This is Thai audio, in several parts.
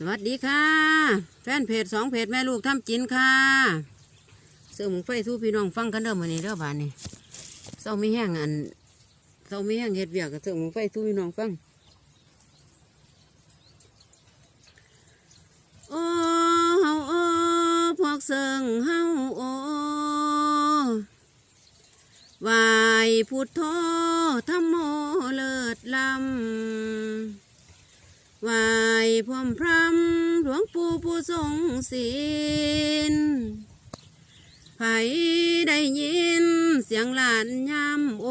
สวัสดีค่ะ แฟนเพจสองเพจแม่ลูกทำจินค่ะเสื่อหมุงไฟสู้พี่น้องฟังกันเด้อมื้อนี้เด้อบานนี้เศร้าไม่แห้งอันเศร้าไม่แห้งเฮ็ดเวียกกับเสื่อหมุงไฟสู้พี่น้องฟังโอ้เฮาโอ้พวกเสิงเฮาโอ้ไหวายพุทโธธรรมโมเลิศลำไหวพรมพรำห ลวงปู่ผู้ทรงศีลไผได้ยินเสียงหลานยำโอ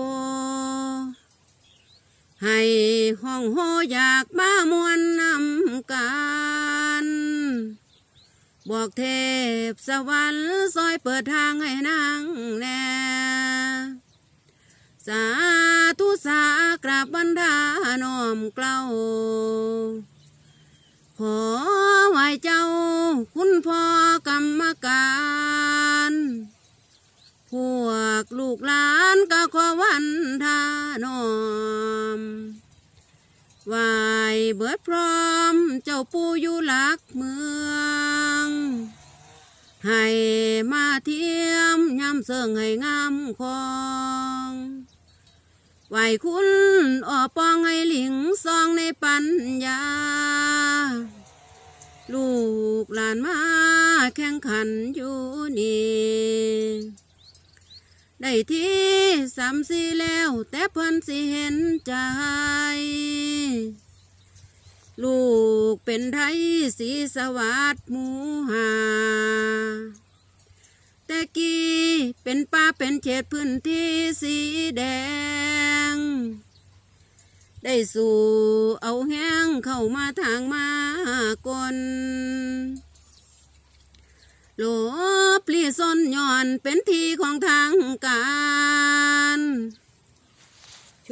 ให้ห้องโหอยากมามวนนำกันบอกเทพสวรรค์ซอยเปิดทางให้นางแน่สาธุสากราบบรรดาน้อมเกล้าขอ ไหวเจ้า คุณพ่อกรรมการ พวกลูกหลานก็ขอวันทานอมไหวเบิดพร้อม เจ้าปู่อยู่หลักเมือง ให้มาเทียมย้ำเสิงให้งามคองไหวคุณออปองให้หลิงซองในปัญญา ลูกหลานมาแข่งขันอยู่นี่ได้ที่สามสี่แล้ว แต่เพิ่นสิเห็นใจ ลูกเป็นไทยสีสวัสดหมูหา แต่กี้เป็นป่าเป็นเฉดพื้นที่สีแดง ได้สู่เอาแห้งเข้ามาทางมากลโลบลีซนย้อนเป็นทีของทางการ โช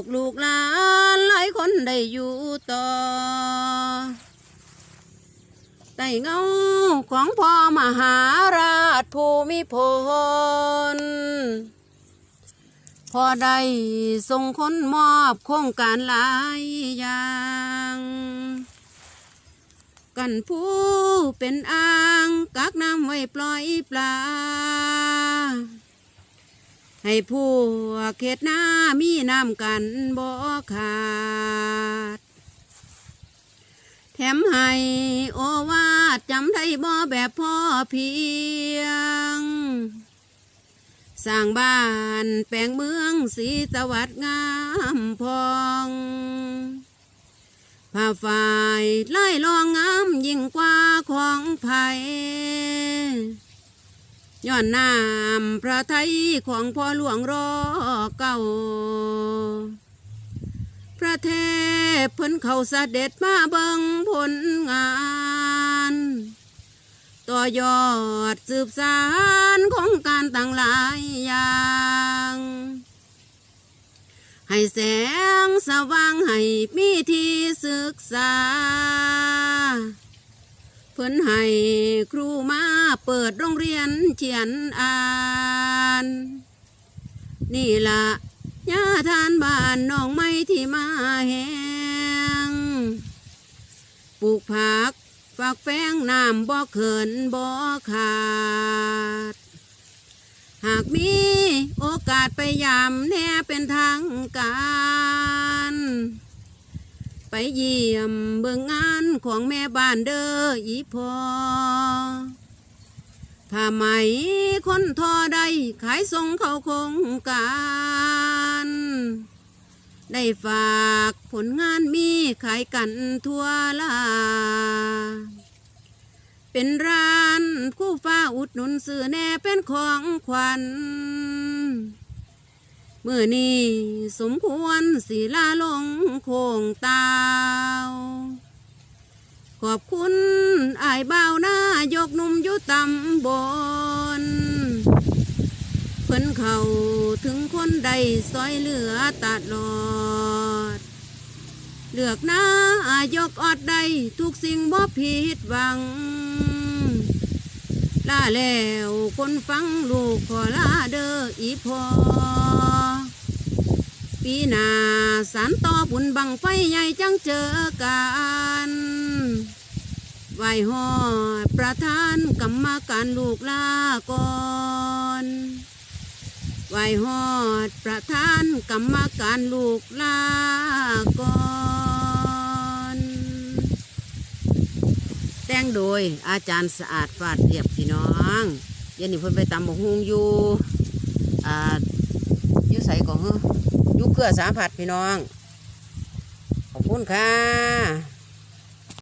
คลูกหลานหลายคนได้อยู่ต่อใต้เงาของพ่อมหาราชภูมิพล พอได้ส่งคนมอบโครงการหลายอย่าง กันผู้เป็นอ่างกักน้ำไว้ปล่อยปลา ให้ผู้เขตหน้ามีน้ำกันบ่ขาด แถมให้โอวาดจำได้บ่แบบพ่อเพียง สร้างบ้านแปลงเมืองสีสวัสดงามพองผ้าฝ่ายไล่ลองงามยิ่งกว่าของไผ่ย้อนน้ำพระไทยของพ่อหลวงรอเก่า พระเทพเพิ่นเขาเสด็จมาเบิงผลงาน อยอดสืบสารของการต่างหลายอย่างให้แสงสว่างให้มีที่ศึกษา เพิ่นให้ครูมาเปิดโรงเรียนเขียนอ่าน นี่ละย่าทานบ้านน้องไม่ที่มาแหงปลูกผัก ฝากแฟงน้ำบ่เขินบ่ขาด หากมีโอกาสไปยามแน่เป็นทางการ ไปเยี่ยมเบิ่งงานของแม่บ้านเด้ออีพอผ้าไหมคนทอได้ขายส่งเขาคงการ ได้ฝากผลงานมีขายกันทั่วลา เป็นร้านคู่ฟ้าอุดหนุนซื้อแน่เป็นของขวัญเมื่อนี้สมควรสีลาลงโคงตาว ขอบคุณอายบ่าหน้ายกนุ่มยุตำบ่นาถึงคนใดซอยเหลือตัดลอด เลือกหน้ายกอดใดทุกสิ่งบ่ผิดหวังลาแล้วคนฟังลูกขอลาเด้ออีพอ ปีหนาสารต่อบุญบังไฟใหญ่จังเจอกันไหวหอดประธานกรรมการลูกลาก่อน ไหวหอดประธานกรรมการลูกลาก่อนแต่งโดยอาจารย์สะอาดฟาดเรียบพี่น้องเย็นนี้เพิ่นไปตำบกฮุงอยู่อ่าอยู่ใส่ก่อนเหรออยู่เกลือสามผัดพี่น้อง ขอบคุณค่ะ